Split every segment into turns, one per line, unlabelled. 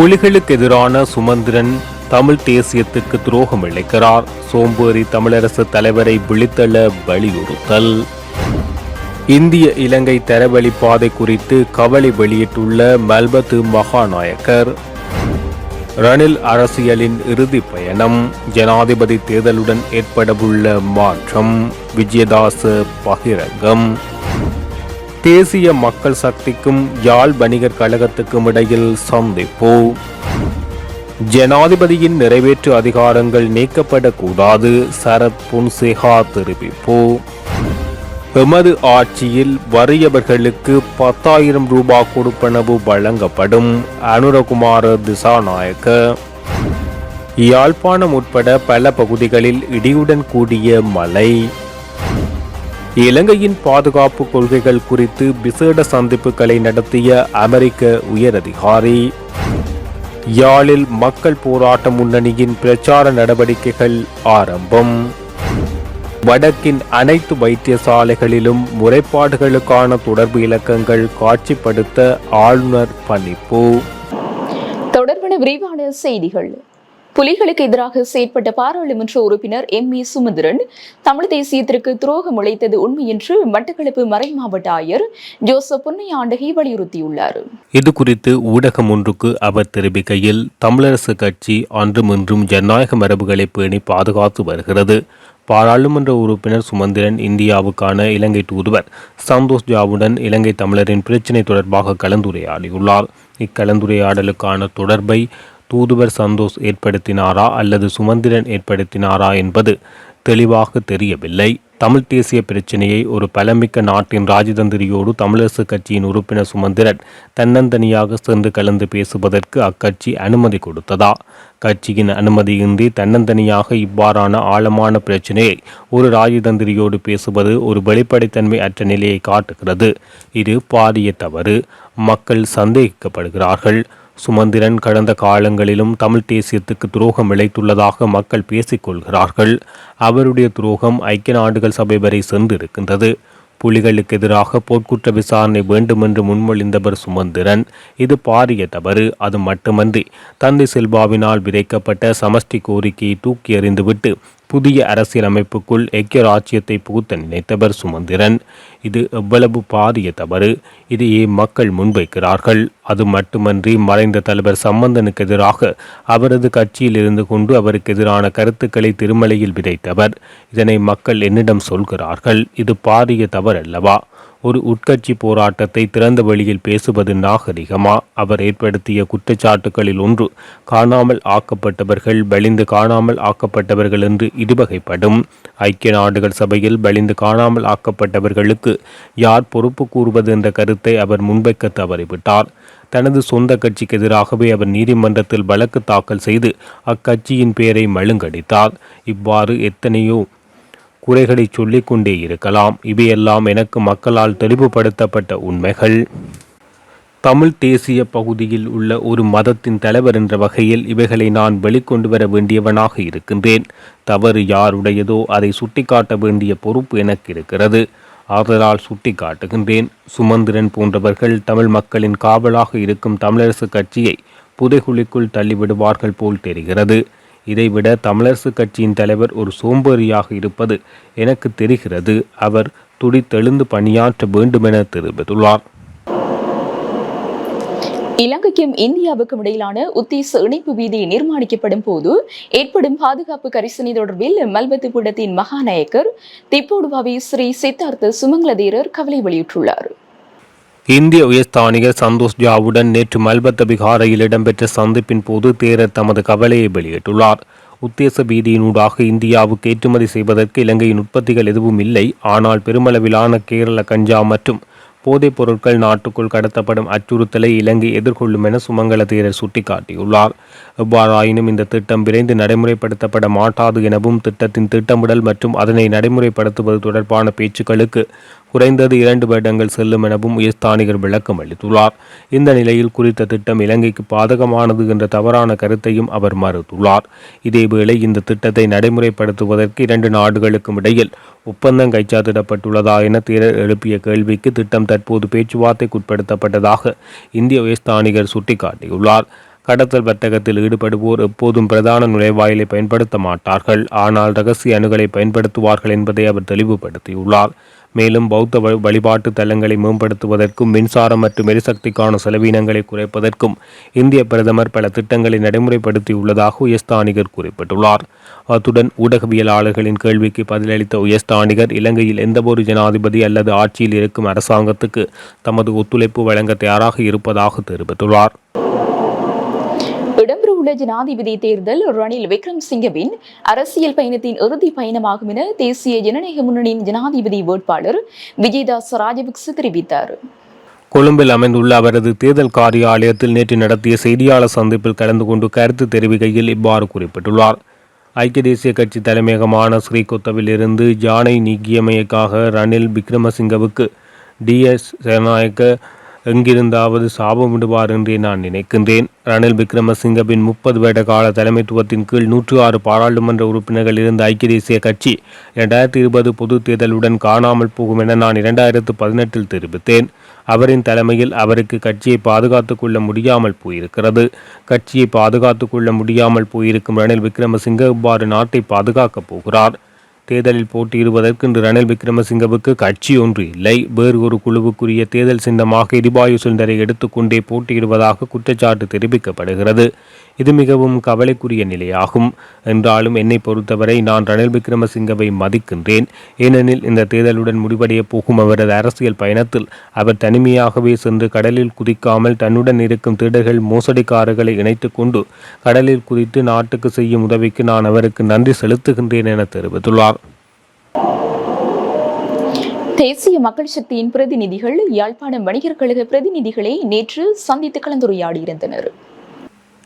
புலிகளுக்கு எதிரான சுமந்திரன் தமிழ் தேசியத்துக்கு துரோகம் இழைக்கிறார். சோம்பேறி தமிழரசு தலைவரை விழித்தள வலியுறுத்தல். இந்திய இலங்கை தரவழி பாதை குறித்து கவலை வெளியிட்டுள்ள மல்பத்து மகாநாயக்கர். ரணில் அரசியலின் இறுதி பயணம். ஜனாதிபதி தேர்தலுடன் ஏற்படவுள்ள மாற்றம். விஜயதாச பகிரங்கம். தேசிய மக்கள் சக்திக்கும் யாழ் வணிகர் கழகத்துக்கும் இடையில் சந்திப்பு? ஜனாதிபதியின் நிறைவேற்று அதிகாரங்கள் நீக்கப்படக்கூடாது சரத் புன்சேகா தெரிவிப்பு? எமது ஆட்சியில் வறியவர்களுக்கு பத்தாயிரம் ரூபாய் கொடுப்பனவு வழங்கப்படும் அனுரகுமார திசாநாயக்க. யாழ்ப்பாணம் உட்பட பல பகுதிகளில் இடியுடன் கூடிய மழை. இலங்கையின் பாதுகாப்பு கொள்கைகள் குறித்து விசேட சந்திப்புகளை நடத்திய அமெரிக்க உயரதிகாரி. யாழில் மக்கள் போராட்ட முன்னணியின் பிரச்சார நடவடிக்கைகள் ஆரம்பம். வடக்கின் அனைத்து வைத்தியசாலைகளிலும் முறைப்பாடுகளுக்கான தொடர்பு இலக்கங்கள் காட்சிப்படுத்த ஆளுநர் பணிப்பு.
தொடர்பான விரிவான செய்திகள். புலிகளுக்கு எதிராக செயற்பட்ட பாராளுமன்ற உறுப்பினர் எம். ஏ. சுமந்திரன் தமிழ் தேசியத்திற்கு துரோகம் உழைத்தது உண்மை என்று மட்டக்களப்பு மறைமாவட்ட ஆயர் ஜோசப் பொன்னையாண்டகை வலியுறுத்தியுள்ளார்.
இது குறித்து ஊடகம் ஒன்றுக்கு அவர் தெரிவிக்கையில் தமிழரசு கட்சி அன்றும் இன்றும் ஜனநாயக மரபுகளை பேணி பாதுகாத்து வருகிறது. பாராளுமன்ற உறுப்பினர் சுமந்திரன் இந்தியாவுக்கான இலங்கை தூதுவர் சந்தோஷ் ஜாவுடன் இலங்கை தமிழரின் பிரச்சினை தொடர்பாக கலந்துரையாடியுள்ளார். இக்கலந்துரையாடலுக்கான தொடர்பை தூதுவர் சந்தோஷ் ஏற்படுத்தினாரா அல்லது சுமந்திரன் ஏற்படுத்தினாரா என்பது தெளிவாக தெரியவில்லை. தமிழ் தேசிய பிரச்சினையை ஒரு பலமிக்க நாட்டின் ராஜதந்திரியோடு தமிழரசு கட்சியின் உறுப்பினர் சுமந்திரன் தன்னந்தனியாக சென்று கலந்து பேசுவதற்கு அக்கட்சி அனுமதி கொடுத்ததா? கட்சியின் அனுமதியின்றி தன்னந்தனியாக இவ்வாறான ஆழமான பிரச்சினையை ஒரு ராஜதந்திரியோடு பேசுவது ஒரு வெளிப்படைத்தன்மை அற்ற நிலையை காட்டுகிறது. இது பாரிய தவறு. மக்கள் சந்தேகிக்கப்படுகிறார்கள். சுமந்திரன் கடந்த காலங்களிலும் தமிழ் தேசியத்துக்கு துரோகம் இழைத்துள்ளதாக மக்கள் பேசிக்கொள்கிறார்கள் அவருடைய துரோகம் ஐக்கிய நாடுகள் சபை வரை சென்றிருக்கின்றது. புலிகளுக்கு எதிராக போர்க்குற்ற விசாரணை வேண்டுமென்று முன்மொழிந்தவர் சுமந்திரன். இது பாரிய தவறு. அது மட்டுமன்றி தந்தை செல்வாவினால் விதைக்கப்பட்ட சமஷ்டி கோரிக்கையை தூக்கி எறிந்துவிட்டு புதிய அரசியலமைப்புக்குள் ஐக்கிய ராஜ்யத்தை புகுத்த நினைத்தவர் சுமந்திரன். இது எவ்வளவு பாரிய தவறு. இதையே மக்கள் முன்வைக்கிறார்கள். அது மட்டுமன்றி மறைந்த தலைவர் சம்பந்தனுக்கு எதிராக அவரது கட்சியில் இருந்து கொண்டு அவருக்கு எதிரான கருத்துக்களை திருமலையில் விதைத்தவர். இதனை மக்கள் என்னிடம் சொல்கிறார்கள். இது பாரிய தவறல்லவா? ஒரு உட்கட்சி போராட்டத்தை திறந்த வழியில் பேசுவது நாகரிகமா? அவர் ஏற்படுத்திய குற்றச்சாட்டுகளில் ஒன்று காணாமல் ஆக்கப்பட்டவர்கள் பலிந்து காணாமல் ஆக்கப்பட்டவர்கள் என்று இருவகைப்படும் ஐக்கிய நாடுகள் சபையில் பலிந்து காணாமல் ஆக்கப்பட்டவர்களுக்கு யார் பொறுப்பு கூறுவது என்ற கருத்தை அவர் முன்வைக்க தவறிவிட்டார். தனது சொந்த கட்சிக்கு எதிராகவே அவர் நீதிமன்றத்தில் வழக்கு தாக்கல் செய்து அக்கட்சியின் பெயரை மழுங்கடித்தார். இவ்வாறு எத்தனையோ குறைகளை சொல்லிக் கொண்டே இருக்கலாம். இவையெல்லாம் எனக்கு மக்களால் தெளிவுபடுத்தப்பட்ட உண்மைகள். தமிழ் தேசிய பகுதியில் உள்ள ஒரு மதத்தின் தலைவர் என்ற வகையில் இவைகளை நான் வெளிக்கொண்டு வர வேண்டியவனாக இருக்கின்றேன். தவறு யாருடையதோ அதை சுட்டிக்காட்ட வேண்டிய பொறுப்பு எனக்கு இருக்கிறது. ஆதலால் சுட்டிக்காட்டுகின்றேன். சுமந்திரன் போன்றவர்கள் தமிழ் மக்களின் காவலாக இருக்கும் தமிழரசு கட்சியை புதைகுழிக்குள் தள்ளிவிடுவார்கள் போல் தெரிகிறது. இதைவிட தமிழரசு கட்சியின் தலைவர் ஒரு சோம்பேறியாக இருப்பது எனக்கு தெரிகிறது. அவர் துடித்தெழுந்து பணியாற்ற வேண்டுமென தெரிவித்துள்ளார்.
இலங்கைக்கும் இந்தியாவுக்கும் இடையிலான உத்தேச இணைப்பு வீதி நிர்மாணிக்கப்படும் போது ஏற்படும் பாதுகாப்பு கரிசனை தொடர்பில் மல்பத்து கூடத்தின் மகாநாயக்கர் திப்போடுவாவி ஸ்ரீ சித்தார்த்த சுமங்கலதேரர் கவலை வெளியிட்டுள்ளார்.
இந்திய உயர்ஸ்தானிகர் சந்தோஷ் ஜாவுடன் நேற்று மல்பத்த பிகாரையில் இடம்பெற்ற சந்திப்பின் போது தேரர் தமது கவலையை வெளியிட்டுள்ளார். உத்தேச பீதியினூடாக இந்தியாவுக்கு ஏற்றுமதி செய்வதற்கு இலங்கையின் உற்பத்திகள் எதுவும் இல்லை. ஆனால் பெருமளவிலான கேரள கஞ்சா மற்றும் போதைப் பொருட்கள் நாட்டுக்குள் கடத்தப்படும் அச்சுறுத்தலை இலங்கை எதிர்கொள்ளும் என சுமங்கல தேரர் சுட்டிக்காட்டியுள்ளார். எவ்வாறாயினும் இந்த திட்டம் விரைந்து நடைமுறைப்படுத்தப்பட மாட்டாது எனவும் திட்டத்தின் திட்டமிடல் மற்றும் அதனை நடைமுறைப்படுத்துவது தொடர்பான பேச்சுக்களுக்கு குறைந்தது இரண்டு வருடங்கள் செல்லும் எனவும் உயர்ஸ்தானிகர் விளக்கம் அளித்துள்ளார். இந்த நிலையில் குறித்த திட்டம் இலங்கைக்கு பாதகமானது என்ற தவறான கருத்தையும் அவர் மறுத்துள்ளார். இதேவேளை இந்த திட்டத்தை நடைமுறைப்படுத்துவதற்கு இரண்டு நாடுகளுக்கும் இடையில் ஒப்பந்தம் கைச்சாத்திடப்பட்டுள்ளதா என தேரர் எழுப்பிய கேள்விக்கு திட்டம் தற்போது பேச்சுவார்த்தைக்குட்படுத்தப்பட்டதாக இந்திய உயர்ஸ்தானிகர் சுட்டிக்காட்டியுள்ளார். கடத்தல் வர்த்தகத்தில் ஈடுபடுவோர் எப்போதும் பிரதான நுழைவாயிலை பயன்படுத்த மாட்டார்கள். ஆனால் ரகசிய அணுகலை பயன்படுத்துவார்கள் என்பதை அவர் தெளிவுபடுத்தியுள்ளார். மேலும் பௌத்த வழிபாட்டு தலங்களை மேம்படுத்துவதற்கும் மின்சாரம் மற்றும் எரிசக்திக்கான செலவினங்களை குறைப்பதற்கும் இந்திய பிரதமர் பல திட்டங்களை நடைமுறைப்படுத்தியுள்ளதாக உயர்ஸ்தானிகர் குறிப்பிட்டுள்ளார். அத்துடன் ஊடகவியலாளர்களின் கேள்விக்கு பதிலளித்த உயர்ஸ்தானிகர் இலங்கையில் எந்தவொரு ஜனாதிபதி அல்லது ஆட்சியில் இருக்கும் அரசாங்கத்துக்கு தமது ஒத்துழைப்பு வழங்க தயாராக இருப்பதாக தெரிவித்துள்ளார்.
இடம்பெறவுள்ள ஜனாதிபதி தேர்தல் ரணில் விக்ரம்சிங்கவின் அரசியல் பயணத்தின் இறுதி பயணமாகும் என தேசிய ஜனநாயக முன்னணியின் ஜனாதிபதி வேட்பாளர் விஜயதாஸ் ராஜபக்ச தெரிவித்தார்.
கொழும்பில் அமைந்துள்ள அவரது தேர்தல் காரியாலயத்தில் நேற்று நடத்திய செய்தியாளர் சந்திப்பில் கலந்து கொண்டு கருத்து தெரிவிக்கையில் இவ்வாறு குறிப்பிட்டுள்ளார். ஐக்கிய தேசிய கட்சி தலைமையகமான ஸ்ரீகொத்தவில் இருந்து ஜானை நீக்கியமைக்காக ரணில் விக்ரமசிங்கவுக்கு டிஎஸ் ஜனநாயக எங்கிருந்தாவது சாபமிடுவார் என்றே நான் நினைக்கின்றேன். ரணில் விக்ரமசிங்கவின் முப்பது வருட கால தலைமைத்துவத்தின் கீழ் நூற்று ஆறு பாராளுமன்ற உறுப்பினர்கள் இருந்த ஐக்கிய தேசிய கட்சி இரண்டாயிரத்தி இருபது பொது தேர்தலுடன் காணாமல் போகும் என நான் இரண்டாயிரத்து பதினெட்டில் தெரிவித்தேன். அவரின் தலைமையில் அவருக்கு கட்சியை பாதுகாத்துக் கொள்ள முடியாமல் போயிருக்கிறது. கட்சியை பாதுகாத்துக் கொள்ள முடியாமல் போயிருக்கும் ரணில் விக்ரமசிங்க இவ்வாறு நாட்டை பாதுகாக்கப் போகிறார். தேர்தலில் போட்டியிடுவதற்கு இன்று ரணில் விக்ரமசிங்கவுக்கு கட்சி ஒன்று இல்லை. வேறு ஒரு குழுவுக்குரிய தேர்தல் சின்னமாக எரிவாயு சிலிண்டரை எடுத்துக்கொண்டே போட்டியிடுவதாக குற்றச்சாட்டு தெரிவிக்கப்படுகிறது. இது மிகவும் கவலைக்குரிய நிலையாகும். என்றாலும் என்னை பொறுத்தவரை நான் ரணில் விக்ரமசிங்கவை மதிக்கின்றேன். ஏனெனில் இந்த தேர்தலுடன் முடிவடைய போகும் அவரது அரசியல் பயணத்தில் அவர் தனிமையாகவே சென்று கடலில் குதிக்காமல் தன்னுடன் இருக்கும் திருடர்கள் மோசடிக்காரர்களை இணைத்துக் கொண்டு கடலில் குதித்து நாட்டுக்கு செய்யும் உதவிக்கு நான் அவருக்கு நன்றி செலுத்துகின்றேன் என தெரிவித்துள்ளார்.
தேசிய மக்கள் சக்தியின் பிரதிநிதிகள் யாழ்ப்பாணம் வணிகர் கழக பிரதிநிதிகளை நேற்று சந்தித்து கலந்துரையாடியிருந்தனர்.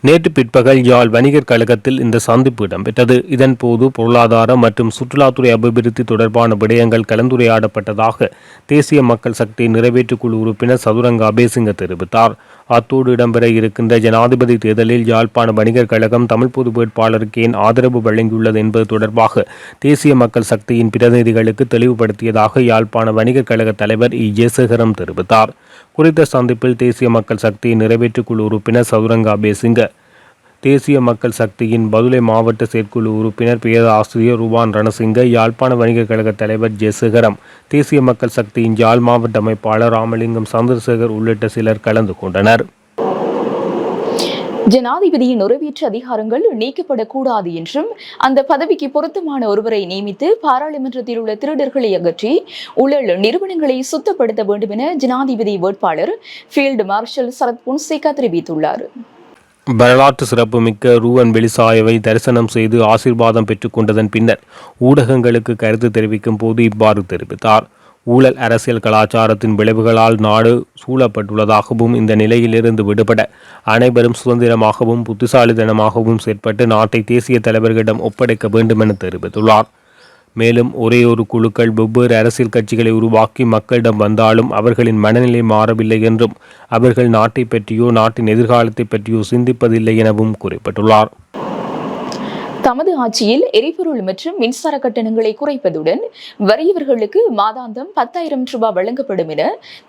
நேற்று பிற்பகல் யாழ் வணிகர் கழகத்தில் இந்த சந்திப்பு இடம்பெற்றது. இதன் போது பொருளாதார மற்றும் சுற்றுலாத்துறை அபிவிருத்தி தொடர்பான விடயங்கள் கலந்துரையாடப்பட்டதாக தேசிய மக்கள் சக்தி நிறைவேற்றுக் குழு உறுப்பினர் சதுரங்க அபேசிங்க தெரிவித்தார். அத்தோடு இடம்பெற இருக்கின்ற ஜனாதிபதி தேர்தலில் யாழ்ப்பாண வணிகர் கழகம் தமிழ் பொது வேட்பாளருக்கு ஏன் ஆதரவு வழங்கியுள்ளது என்பது தொடர்பாக தேசிய மக்கள் சக்தியின் பிரதிநிதிகளுக்கு தெளிவுபடுத்தியதாக யாழ்ப்பாண வணிகர் கழக தலைவர் இ. ஜெயசேகரம் தெரிவித்தார். குறித்த சந்திப்பில் தேசிய மக்கள் சக்தியின் நிறைவேற்றுக் குழு உறுப்பினர் சதுரங்க அபேசிங்க. தேசிய மக்கள் சக்தியின் பதுளை மாவட்ட செயற்குழு உறுப்பினர் பேர ஆசிரியர் ருவான் ரணசிங்க யாழ்ப்பாண வணிக கழக தலைவர் ஜெயசேகரம் தேசிய மக்கள் சக்தியின் யாழ் மாவட்ட அமைப்பாளர் ராமலிங்கம் சந்திரசேகர் உள்ளிட்ட சிலர் கலந்து கொண்டனர்.
ஜனாதிபதியின் நிறைவேற்று அதிகாரங்கள் நீக்கப்படக்கூடாது என்றும் அந்த பதவிக்கு பொருத்தமான ஒருவரை நியமித்து பாராளுமன்றத்தில் உள்ள திருடர்களை அகற்றி ஊழல் நிறுவனங்களை சுத்தப்படுத்த வேண்டும் என ஜனாதிபதி வேட்பாளர் ஃபீல்டு மார்ஷல் சரத் புன்சேகா தெரிவித்துள்ளார்.
வரலாற்று சிறப்புமிக்க ரூவன் வெளிசாயவை தரிசனம் செய்து ஆசீர்வாதம் பெற்றுக்கொண்டதன் பின்னர் ஊடகங்களுக்கு கருத்து தெரிவிக்கும் போது இவ்வாறு தெரிவித்தார். ஊழல் அரசியல் கலாச்சாரத்தின் விளைவுகளால் நாடு சூழப்பட்டுள்ளதாகவும் இந்த நிலையிலிருந்து விடுபட அனைவரும் சுதந்திரமாகவும் புத்திசாலித்தனமாகவும் செயற்பட்டு நாட்டை தேசிய தலைவர்களிடம் ஒப்படைக்க வேண்டும் என தெரிவித்துள்ளார். மேலும் ஒரே ஒரு குழுக்கள் வெவ்வேறு அரசியல் கட்சிகளை உருவாக்கி மக்களிடம் வந்தாலும் அவர்களின் மனநிலை மாறவில்லை என்றும் அவர்கள் நாட்டை பற்றியோ நாட்டின் எதிர்காலத்தை பற்றியோ சிந்திப்பதில்லை எனவும் குறிப்பிட்டுள்ளார்.
தமது ஆட்சியில் எரிபொருள் மற்றும் மின்சார கட்டணங்களை குறைப்பதுடன் வறியவர்களுக்கு மாதாந்தம் பத்தாயிரம் ரூபாய் வழங்கப்படும் என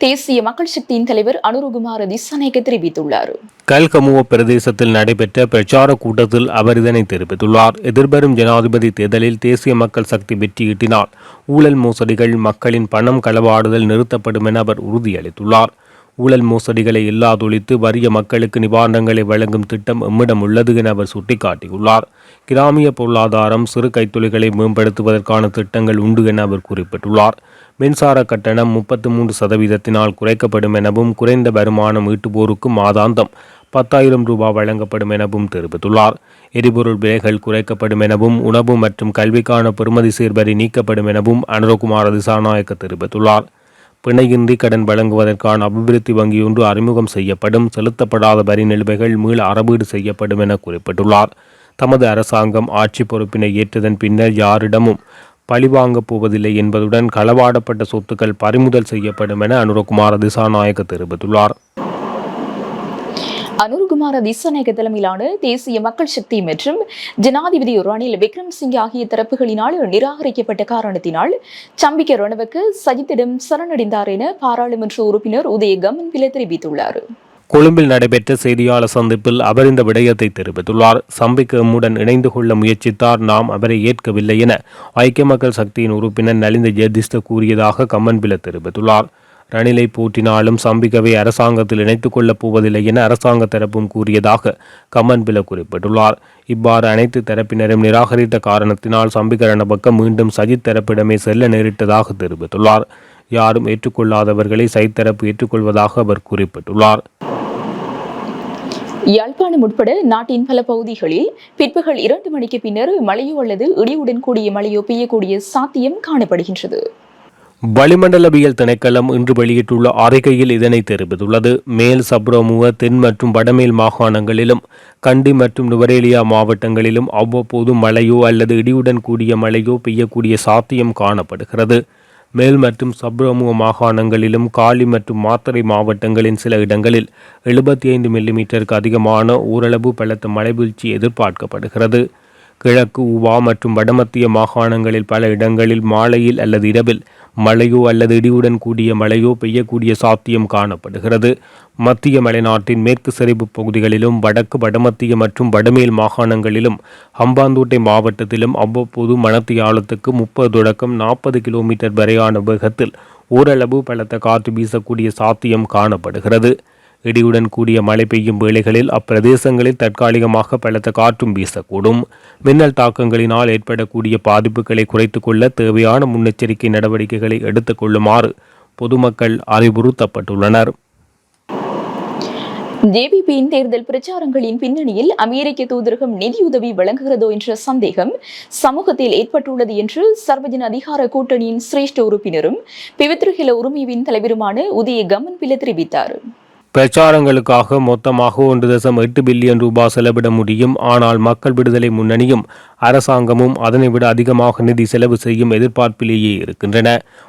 தேசிய மக்கள் சக்தியின் தலைவர் அனுருகுமார திசாநாயக்க தெரிவித்துள்ளார்.
கல்கமுவ பிரதேசத்தில் நடைபெற்ற பிரச்சார கூட்டத்தில் அவர் இதனை தெரிவித்துள்ளார். எதிர்வரும் ஜனாதிபதி தேர்தலில் தேசிய மக்கள் சக்தி வெற்றியீட்டினால் ஊழல் மோசடிகள் மக்களின் பணம் களவாடுதல் நிறுத்தப்படும் என அவர் உறுதியளித்துள்ளார். ஊழல் மோசடிகளை இல்லாதொழித்து வறிய மக்களுக்கு நிவாரணங்களை வழங்கும் திட்டம் எம்மிடம் உள்ளது என அவர் சுட்டிக்காட்டியுள்ளார். கிராமிய பொருளாதாரம் சிறு கைத்தொழில்களை மேம்படுத்துவதற்கான திட்டங்கள் உண்டு என அவர் குறிப்பிட்டுள்ளார். மின்சார கட்டணம் முப்பத்து மூன்று சதவீதத்தினால் குறைக்கப்படும் எனவும் குறைந்த வருமானம் ஈட்டுவோருக்கு மாதாந்தம் பத்தாயிரம் ரூபாய் வழங்கப்படும் எனவும் தெரிவித்துள்ளார். எரிபொருள் விலைகள் குறைக்கப்படும் எனவும் உணவு மற்றும் கல்விக்கான பெறுமதி சேர்வரி நீக்கப்படும் எனவும் அனுரகுமார திசாநாயக்க தெரிவித்துள்ளார். பிணையின்றி கடன் வழங்குவதற்கான அபிவிருத்தி வங்கியொன்று அறிமுகம் செய்யப்படும். செலுத்தப்படாத வரி நிலுவைகள் மீள அறவீடு செய்யப்படும் என குறிப்பிட்டுள்ளார். தமது அரசாங்கம் ஆட்சி பொறுப்பினை ஏற்றதன் பின்னர் யாரிடமும் பழிவாங்கப் போவதில்லை என்பதுடன் களவாடப்பட்ட சொத்துக்கள் பறிமுதல் செய்யப்படும் என அனுரகுமார திசாநாயக்க தெரிவித்துள்ளார்.
அனுர்குமார திசநாயக தலைமையிலான தேசிய மக்கள் சக்தி மற்றும் ஜனாதிபதி ரணில் விக்ரம்சிங்கே ஆகிய தரப்புகளினால் நிராகரிக்கப்பட்ட காரணத்தினால் சம்பிக்க ரணவுக்கு சஜித்திடம் சரணடைந்தார் என பாராளுமன்ற உறுப்பினர் உதய கமன்பில தெரிவித்துள்ளார்.
கொழும்பில் நடைபெற்ற செய்தியாளர் சந்திப்பில் அவர் இந்த விடயத்தை தெரிவித்துள்ளார். சம்பிக்கு எம்முடன் இணைந்து கொள்ள முயற்சித்தார். நாம் அவரை ஏற்கவில்லை என ஐக்கிய மக்கள் சக்தியின் உறுப்பினர் நலிந்த ஜெயதிஸ்த கூறியதாக கம்மன்பில தெரிவித்துள்ளார். ரணிலை போற்றினாலும் சம்பிகவை அரசாங்கத்தில் இணைத்துக் கொள்ளப் போவதில்லை என அரசாங்க தரப்பும் கூறியதாக கமன்பில குறிப்பிட்டுள்ளார். இவ்வாறு அனைத்து தரப்பினரும் நிராகரித்த காரணத்தினால் சம்பிக ரணபக்கம் மீண்டும் சஜித் தரப்பிடமே செல்ல நேரிட்டதாக தெரிவித்துள்ளார். யாரும் ஏற்றுக்கொள்ளாதவர்களை சைத் தரப்பு ஏற்றுக்கொள்வதாக அவர் குறிப்பிட்டுள்ளார்.
யாழ்ப்பாணம் உட்பட நாட்டின் பல பகுதிகளில் பிற்பகல் இரண்டு மணிக்கு பின்னர் மழையோ அல்லது இடியுடன் கூடிய மழையோ பெய்யக்கூடிய சாத்தியம் காணப்படுகின்றது.
வளிமண்டலவியல் திணைக்களம் இன்று வெளியிட்டுள்ள அறிக்கையில் இதனை தெரிவித்துள்ளது. மேல் சப்ரமுவ தென் மற்றும் வடமேல் மாகாணங்களிலும் கண்டி மற்றும் நுவரேலியா மாவட்டங்களிலும் அவ்வப்போது மழையோ அல்லது இடியுடன் கூடிய மழையோ பெய்யக்கூடிய சாத்தியம் காணப்படுகிறது. மேல் மற்றும் சப்ரமுவ மாகாணங்களிலும் காலி மற்றும் மாத்தறை மாவட்டங்களின் சில இடங்களில் எழுபத்தி ஐந்து மில்லிமீட்டருக்கு அதிகமான ஓரளவு பலத்த மழைவீழ்ச்சி எதிர்பார்க்கப்படுகிறது. கிழக்கு உவா மற்றும் வடமத்திய மாகாணங்களில் பல இடங்களில் மாலையில் அல்லது இரவில் மழையோ அல்லது இடியுடன் கூடிய மழையோ பெய்யக்கூடிய சாத்தியம் காணப்படுகிறது. மத்திய மலைநாட்டின் மேற்கு சரிவு பகுதிகளிலும் வடக்கு வடமத்திய மற்றும் வடமேல் மாகாணங்களிலும் ஹம்பாந்தோட்டை மாவட்டத்திலும் அவ்வப்போது மணத்தியாலத்துக்கு முப்பது தொடக்கம் நாற்பது கிலோமீட்டர் வரையான வேகத்தில் ஓரளவு பலத்த காற்று வீசக்கூடிய சாத்தியம் காணப்படுகிறது. இடியுடன் கூடிய மழை பெய்யும் வேளைகளில் அப்பிரதேசங்களில் தற்காலிகமாக பலத்த காற்றும் வீசக்கூடும். மின்னல் தாக்கங்களினால் ஏற்படக்கூடிய பாதிப்புகளை குறைத்துக் கொள்ள தேவையான முன்னெச்சரிக்கை நடவடிக்கைகளை எடுத்துக் கொள்ளுமாறு பொதுமக்கள் அறிவுறுத்தப்பட்டுள்ளனர்.
ஜேபிபியின் தேர்தல் பிரச்சாரங்களின் பின்னணியில் அமெரிக்க தூதரகம் நிதியுதவி வழங்குகிறதோ என்ற சந்தேகம் சமூகத்தில் ஏற்பட்டுள்ளது என்று சர்வஜன அதிகார கூட்டணியின் சிரேஷ்ட உறுப்பினரும் பிவித்ருகில உரிமைவின் தலைவருமான உதய கமன் பில தெரிவித்தார்.
பிரச்சாரங்களுக்காக மொத்தமாக ஒன்று தசம் எட்டு பில்லியன் ரூபாய் செலவிட முடியும். ஆனால் மக்கள் விடுதலை முன்னணியும் அரசாங்கமும் அதனை விட அதிகமாக நிதி செலவு செய்யும் எதிர்பார்ப்பிலேயே இருக்கின்றன.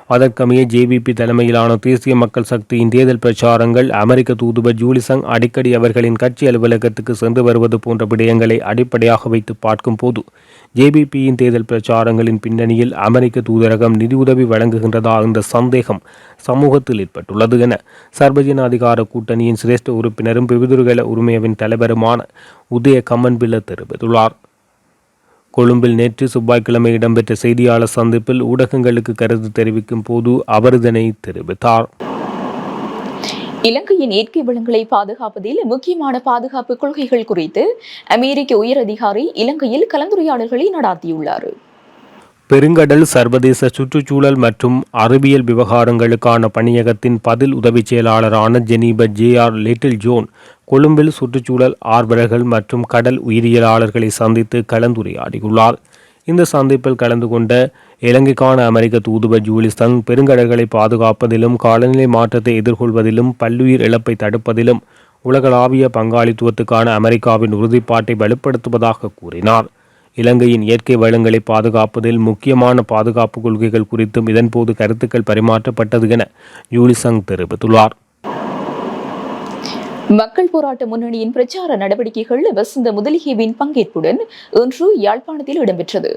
அதற்கமைய ஜேவிபி தலைமையிலான தேசிய மக்கள் சக்தியின் தேர்தல் பிரச்சாரங்கள் அமெரிக்க தூதுவர் ஜூலிசங் அடிக்கடி அவர்களின் கட்சி அலுவலகத்துக்கு சென்று வருவது போன்ற விடயங்களை அடிப்படையாக வைத்து பார்க்கும் போது ஜேபிபியின் தேர்தல் பிரச்சாரங்களின் பின்னணியில் அமெரிக்க தூதரகம் நிதியுதவி வழங்குகின்றதா என்ற சந்தேகம் சமூகத்தில் ஏற்பட்டுள்ளது என சர்வஜன அதிகார கூட்டணியின் சிரேஷ்ட உறுப்பினரும் பிவிதுர்கல உரிமையவின் தலைவருமான உதய கம்மன்பில்ல தெரிவித்துள்ளார். கொழும்பில் நேற்று செவ்வாய்க்கிழமை இடம்பெற்ற செய்தியாளர் சந்திப்பில் ஊடகங்களுக்கு கருத்து தெரிவிக்கும் போது அவர் இதனை தெரிவித்தார்.
இலங்கையின் இயற்கை வளங்களை பாதுகாப்பதில் முக்கியமான பாதுகாப்பு கொள்கைகள் குறித்து அமெரிக்க உயர் அதிகாரி இலங்கையில் கலந்துரையாடல்களை நடாத்தியுள்ளார்.
பெருங்கடல் சர்வதேச சுற்றுச்சூழல் மற்றும் அறிவியல் விவகாரங்களுக்கான பணியகத்தின் பதில் உதவிச் செயலாளரான Jennifer J R Little John கொழும்பில் சுற்றுச்சூழல் ஆர்வலர்கள் மற்றும் கடல் உயிரியலாளர்களை சந்தித்து கலந்துரையாடியுள்ளார். இந்த சந்திப்பில் கலந்து கொண்ட இலங்கைக்கான அமெரிக்க தூதுவர் ஜூலிசங் பெருங்கடல்களை பாதுகாப்பதிலும் காலநிலை மாற்றத்தை எதிர்கொள்வதிலும் பல்லுயிர் இழப்பை தடுப்பதிலும் உலகளாவிய பங்காளித்துவத்துக்கான அமெரிக்காவின் உறுதிப்பாட்டை வலுப்படுத்துவதாக கூறினார். இலங்கையின் இயற்கை வளங்களை பாதுகாப்பதில் முக்கியமான பாதுகாப்பு கொள்கைகள் குறித்தும் இதன்போது கருத்துக்கள் பரிமாற்றப்பட்டது என யூலிசங் தெரிவித்துள்ளார்.
மக்கள் போராட்ட முன்னணியின் பிரச்சார நடவடிக்கைகள் வசந்த முதலிகேவின் பங்கேற்புடன் இன்று யாழ்ப்பாணத்தில் இடம்பெற்றது.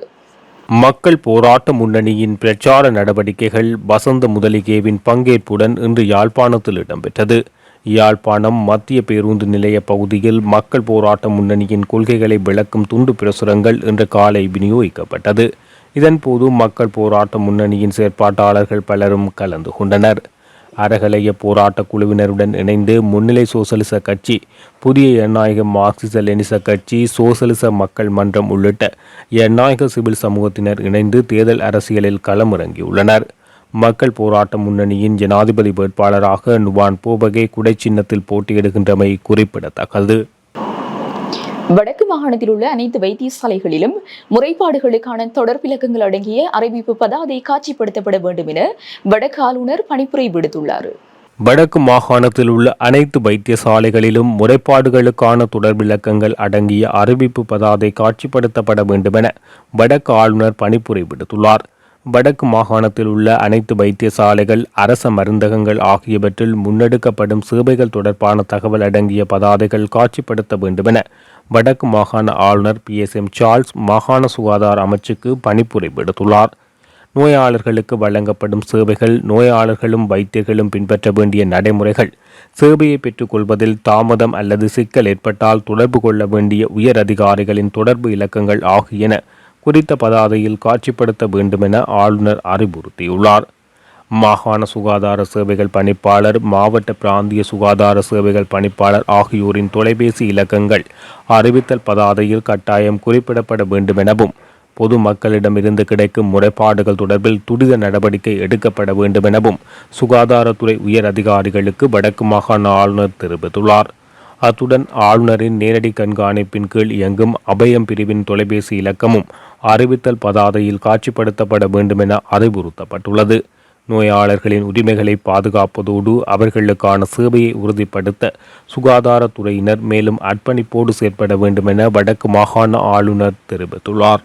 மக்கள் போராட்ட முன்னணியின் பிரச்சார நடவடிக்கைகள் வசந்த முதலிகேவின் பங்கேற்புடன் இன்று யாழ்ப்பாணத்தில் இடம்பெற்றது. யாழ்ப்பாணம் மத்திய பேருந்து நிலைய பகுதியில் மக்கள் போராட்ட முன்னணியின் கொள்கைகளை விளக்கும் துண்டு பிரசுரங்கள் இன்று காலை விநியோகிக்கப்பட்டது. இதன்போது மக்கள் போராட்ட முன்னணியின் செயற்பாட்டாளர்கள் பலரும் கலந்து கொண்டனர். அறகலைய போராட்ட குழுவினருடன் இணைந்து முன்னிலை சோசலிச கட்சி புதிய ஜனநாயக மார்க்சிச லெனிச கட்சி சோசலிச மக்கள் மன்றம் உள்ளிட்ட ஜனநாயக சிவில் சமூகத்தினர் இணைந்து தேர்தல் அரசியலில் களமிறங்கியுள்ளனர். மக்கள் போராட்ட முன்னணியின் ஜனாதிபதி வேட்பாளராக நுவான் போபகே குடை சின்னத்தில் போட்டியிடுகின்றமை குறிப்பிடத்தக்கது.
வடக்கு மாகாணத்தில் உள்ள அனைத்து வைத்தியசாலைகளிலும் முறைப்பாடுகளுக்கான தொடர்பிலக்கங்கள் அடங்கிய அறிவிப்பு பதாதை காட்சிப்படுத்தப்பட வேண்டும் என வடக்கு ஆளுநர் பணிப்புரை விடுத்துள்ளார்.
வடக்கு மாகாணத்தில் உள்ள அனைத்து வைத்தியசாலைகளிலும் முறைப்பாடுகளுக்கான தொடர்பிலக்கங்கள் அடங்கிய அறிவிப்பு பதாதை காட்சிப்படுத்தப்பட வேண்டுமென வடக்கு ஆளுநர் பணிப்புரை விடுத்துள்ளார். வடக்கு மாகாணத்தில் உள்ள அனைத்து வைத்தியசாலைகள் அரச மருந்தகங்கள் ஆகியவற்றில் முன்னெடுக்கப்படும் சேவைகள் தொடர்பான தகவல் அடங்கிய பதாதைகள் காட்சிப்படுத்த வேண்டுமென வடக்கு மாகாண ஆளுநர் பி. எஸ். எம். சார்ல்ஸ் மாகாண சுகாதார அமைச்சுக்கு பணிப்புரை விடுத்துள்ளார். நோயாளர்களுக்கு வழங்கப்படும் சேவைகள் நோயாளர்களும் வைத்தியர்களும் பின்பற்ற வேண்டிய நடைமுறைகள் சேவையை பெற்றுக்கொள்வதில் தாமதம் அல்லது சிக்கல் ஏற்பட்டால் தொடர்பு கொள்ள வேண்டிய உயர் அதிகாரிகளின் தொடர்பு இலக்கங்கள் ஆகியன குறித்த பதாதையில் காட்சிப்படுத்த வேண்டுமென ஆளுநர் அறிவுறுத்தியுள்ளார். மாகாண சுகாதார சேவைகள் பணிப்பாளர் மாவட்ட பிராந்திய சுகாதார சேவைகள் பணிப்பாளர் ஆகியோரின் தொலைபேசி இலக்கங்கள் அறிவித்தல் பதாதையில் கட்டாயம் குறிப்பிடப்பட வேண்டுமெனவும் பொதுமக்களிடமிருந்து கிடைக்கும் முறைப்பாடுகள் தொடர்பில் துரித நடவடிக்கை எடுக்கப்பட வேண்டுமெனவும் சுகாதாரத்துறை உயர் அதிகாரிகளுக்கு வடக்கு மாகாண ஆளுநர் தெரிவித்துள்ளார். அத்துடன் ஆளுநரின் நேரடி கண்காணிப்பின் கீழ் இயங்கும் அபயம் பிரிவின் தொலைபேசி இலக்கமும் அறிவித்தல் பதாதையில் காட்சிப்படுத்தப்பட வேண்டுமென அறிவுறுத்தப்பட்டுள்ளது. நோயாளர்களின் உரிமைகளை பாதுகாப்பதோடு அவர்களுக்கான சேவையை உறுதிப்படுத்த சுகாதாரத்துறையினர் மேலும் அர்ப்பணிப்போடு செயற்பட வேண்டுமென வடக்கு மாகாண ஆளுநர் தெரிவித்துள்ளார்.